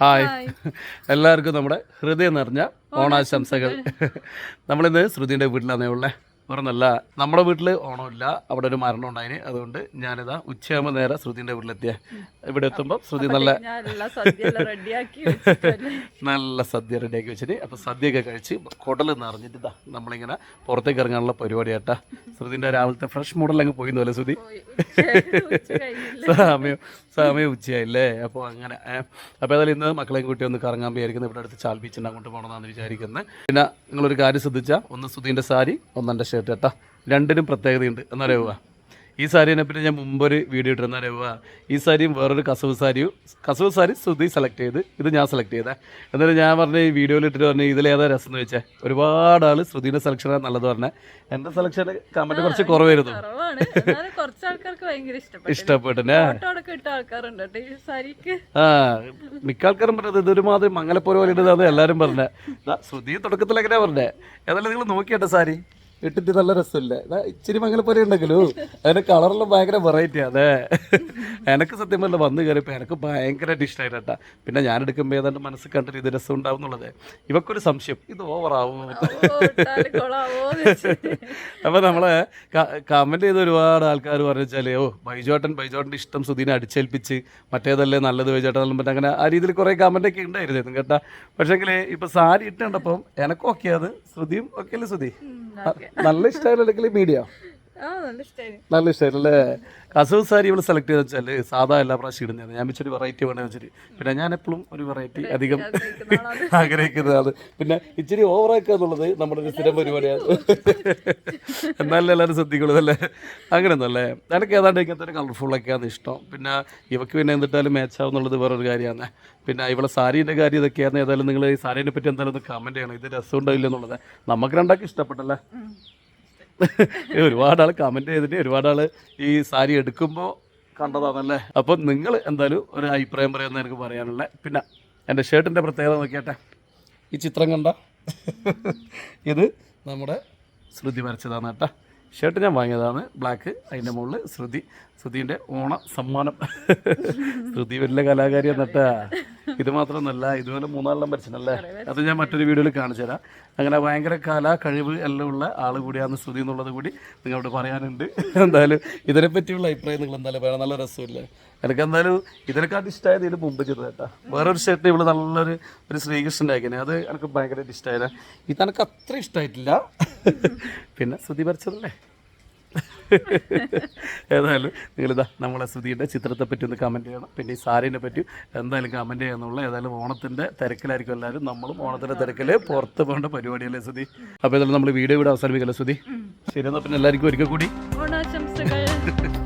Hi. എല്ലാവർക്കും നമ്മുടെ ഹൃദയം നിറഞ്ഞ ഓണാശംസകൾ. നമ്മളിന്ന് ശ്രുതിന്റെ വീട്ടിലാണേ ഉള്ളത് പറഞ്ഞല്ല നമ്മുടെ വീട്ടിൽ ഓണമില്ല. അവിടെ ഒരു മരണം ഉണ്ടായിന്. അതുകൊണ്ട് ഞാനിതാ ഉച്ചയാകുമ്പോൾ നേരെ ശ്രുതിന്റെ വീട്ടിലെത്തിയ. ഇവിടെ എത്തുമ്പോൾ ശ്രുതി നല്ല നല്ല സദ്യ റെഡിയാക്കി വെച്ചിട്ട് അപ്പോൾ സദ്യയൊക്കെ കഴിച്ച് കുടൽ നിറഞ്ഞിട്ട് ഇതാ നമ്മളിങ്ങനെ പുറത്തേക്ക് ഇറങ്ങാനുള്ള പരിപാടി കേട്ടാ ശ്രുതിന്റെ രാവിലത്തെ ഫ്രഷ് മോഡൽ അങ്ങ് പോയി പോലെ ശ്രുതി. സമയം സമയം ഉച്ചയായില്ലേ? അപ്പോൾ അങ്ങനെ അപ്പോൾ ഏതായാലും ഇന്ന് മക്കളെയും കൂട്ടി ഒന്ന് കറങ്ങാൻ വിചാരിക്കുന്നത് ഇവിടെ അടുത്ത് ചാൽ ബീച്ചിന്റെ അങ്ങോട്ട് പോകണമെന്നാണ് വിചാരിക്കുന്നത് പിന്നെ നിങ്ങളൊരു കാര്യം ശ്രദ്ധിച്ചാൽ ഒന്ന് സുധീന്റെ സാരി ഒന്നെന്റെ ഷർട്ട് കേട്ടാ. രണ്ടിനും പ്രത്യേകതയുണ്ട്. എന്നറിയുക ഈ സാരീനെ പറ്റി ഞാൻ മുമ്പൊരു വീഡിയോ ഇട്ടിരുന്ന. ഈ സാരിയും വേറൊരു കസവ് സാരിയും കസവ് സാരി സുതി സെലക്ട് ചെയ്ത് ഇത് ഞാൻ സെലക്ട് ചെയ്തേ. എന്നിട്ട് ഞാൻ പറഞ്ഞ ഈ വീഡിയോയിൽ ഇട്ടിട്ട് പറഞ്ഞു ഇതിലേതാ രസം എന്ന് വെച്ചാൽ ഒരുപാട് ആൾ ശ്രുതിയുടെ സെലക്ഷനാണ് നല്ലത് പറഞ്ഞത് എന്റെ സെലക്ഷൻ കമന്റ് കുറച്ച് കുറവായിരുന്നു. ഇഷ്ടപ്പെട്ടു. ആ മിക്ക ആൾക്കാരും പറഞ്ഞത് ഇതൊരുമാതിരി മംഗലപ്പൊരു പോലെ ഇടുന്നത് എല്ലാവരും പറഞ്ഞേ. ശ്രുതി തുടക്കത്തിലൊക്കെ എങ്ങനെയാ പറഞ്ഞേ. ഏതായാലും നിങ്ങൾ നോക്കിയട്ടെ സാരി. ഇട്ടിട്ട് നല്ല രസമില്ലേ. ഇച്ചിരി ഇച്ചിരി പോലെ ഉണ്ടെങ്കിലും? അതിന്റെ കളറെല്ലാം ഭയങ്കര വെറൈറ്റി അതെ എനിക്ക് സത്യം പറഞ്ഞാൽ വന്ന് കയറിയപ്പോൾ എനിക്ക് ഭയങ്കരമായിട്ട് ഇഷ്ടമായിട്ട് കേട്ടാ. പിന്നെ ഞാൻ എടുക്കുമ്പോൾ ഏതാണ്ട് മനസ്സിൽ കണ്ടിട്ട് ഇത് രസം ഉണ്ടാവും എന്നുള്ളത്. ഇവക്കൊരു സംശയം. ഇത് ഓവറാവും. അപ്പോൾ നമ്മളെ കമന്റ് ചെയ്ത ഒരുപാട് ആൾക്കാർ പറഞ്ഞു വെച്ചാൽ ഓ ബൈജോട്ടൻ ബൈജോട്ടന്റെ ഇഷ്ടം സുധീനെ അടിച്ചേൽപ്പിച്ച് മറ്റേതല്ലേ നല്ലത് ബൈജോട്ടൻ പറ്റും അങ്ങനെ ആ രീതിയിൽ കുറേ കമന്റ് ഒക്കെ ഉണ്ടായിരുന്നു കേട്ടാ. പക്ഷേങ്കിൽ ഇപ്പോൾ സാരി ഇട്ടുണ്ടപ്പം എനക്കും ഓക്കെ അത് ശ്രുതിയും ഒക്കെ അല്ലേ ശ്രുതി? നല്ല ഇഷ്ടമായില്ലെങ്കിൽ മീഡിയ നല്ല ഇഷ്ടമായിരുന്നു അല്ലേ ഇഷ്ടമായിട്ടല്ലേ കസവ് സാരി ഇവിടെ സെലക്ട് ചെയ്ത് വെച്ചാൽ സാധാ എല്ലാ പ്രാവശ്യം ഇടുന്നത് ഞാൻ വെച്ചൊരു വെറൈറ്റി വേണമെന്ന് വെച്ചിട്ട്. പിന്നെ ഞാൻ എപ്പോഴും ഒരു വെറൈറ്റി അധികം ആഗ്രഹിക്കുന്നതാണ് പിന്നെ ഇച്ചിരി ഓവറാക്കുക എന്നുള്ളത് നമ്മുടെ ഒരു സ്ഥിരം പരിപാടിയാണ്. എന്നാലും എല്ലാവരും ശ്രദ്ധിക്കുള്ളൂ അല്ലേ? അങ്ങനെയൊന്നല്ലേ എനിക്ക് ഏതാണ്ട് ഇങ്ങനത്തെ ഒരു കളർഫുള്ളൊക്കെയാണ് ഇഷ്ടം. പിന്നെ ഇവക്ക് പിന്നെ എന്തിട്ടാലും മാച്ചാവും എന്നുള്ളത് വേറൊരു കാര്യമാണ്. പിന്നെ ഇവിടെ സാരീന്റെ കാര്യം ഇതൊക്കെയാണ് ഏതായാലും നിങ്ങൾ ഈ സാരീനെ പറ്റി എന്തായാലും ഒന്ന് കമന്റ് ചെയ്യണം. ഇത് രസം ഉണ്ടാവില്ല എന്നുള്ളത്. നമുക്ക് രണ്ടാൾക്ക് ഇഷ്ടപ്പെട്ടല്ലേ ഒരുപാട് ആൾ കമന്റ് ചെയ്തിട്ട് ഒരുപാട് ആൾ ഈ സാരി എടുക്കുമ്പോൾ കണ്ടതാണല്ലേ? അപ്പം നിങ്ങൾ എന്തായാലും ഒരു അഭിപ്രായം പറയുമെന്ന് എനിക്ക് പറയാനുള്ളത് പിന്നെ എന്റെ ഷർട്ടിന്റെ പ്രത്യേകത നോക്കിയാട്ടെ. ഈ ചിത്രം കണ്ട ഇത് നമ്മുടെ ശ്രുതി വരച്ചതാണ് കേട്ടോ. ഷർട്ട് ഞാൻ വാങ്ങിയതാണ്. ബ്ലാക്ക് അതിന്റെ മുകളിൽ ശ്രുതി. ശ്രുതിന്റെ ഓണ സമ്മാനം ശ്രുതി വലിയ കലാകാരി എന്നിട്ടാ ഇത് മാത്രമൊന്നുമല്ല ഇതുപോലെ മൂന്നാലെണ്ണം വരച്ചിട്ടല്ലേ? അത് ഞാൻ മറ്റൊരു വീഡിയോയിൽ കാണിച്ചു തരാം. അങ്ങനെ ഭയങ്കര കല കഴിവ് എല്ലാം ഉള്ള ആൾ കൂടിയാണ് ശ്രുതി എന്നുള്ളത് കൂടി നിങ്ങളോട് പറയാനുണ്ട്. എന്തായാലും ഇതിനെപ്പറ്റിയുള്ള അഭിപ്രായം നിങ്ങൾ എന്തായാലും വേണം നല്ല രസമില്ലേ? എനിക്ക് എന്തായാലും ഇതിനെക്കാട്ട് ഇഷ്ടമായത് ഇതിന് മുമ്പ് ചെയ്തത് കേട്ടാ. വേറൊരു ഷർട്ട് ഇവിടെ നല്ലൊരു ഒരു ശ്രീകൃഷ്ണന്റെ ആക്കിനെ. അത് എനിക്ക് ഭയങ്കരമായിട്ട് ഇഷ്ടമായത് ഇത് എനിക്ക് അത്ര ഇഷ്ടമായിട്ടില്ല പിന്നെ ശ്രുതി വരച്ചതല്ലേ? ഏതായാലും നിങ്ങളിതാ നമ്മളെ ശ്രുതിയുടെ ചിത്രത്തെ പറ്റി ഒന്ന് കമന്റ് ചെയ്യണം. പിന്നെ ഈ സാരീനെ പറ്റി എന്തായാലും കമന്റ് ചെയ്യാന്നുള്ള ഏതായാലും ഓണത്തിന്റെ തിരക്കിലായിരിക്കും എല്ലാവരും. നമ്മളും ഓണത്തിന്റെ തിരക്കിൽ പുറത്ത് പോകേണ്ട പരിപാടിയല്ലേ ശ്രുതി അപ്പോൾ ഏതായാലും നമ്മൾ വീഡിയോ ഇവിടെ അവസാനിപ്പിക്കല്ലേ ശ്രുതി ശരി എന്നാൽ പിന്നെ എല്ലാവർക്കും ഒരിക്കൽ കൂടി. ഓണാശംസകൾ.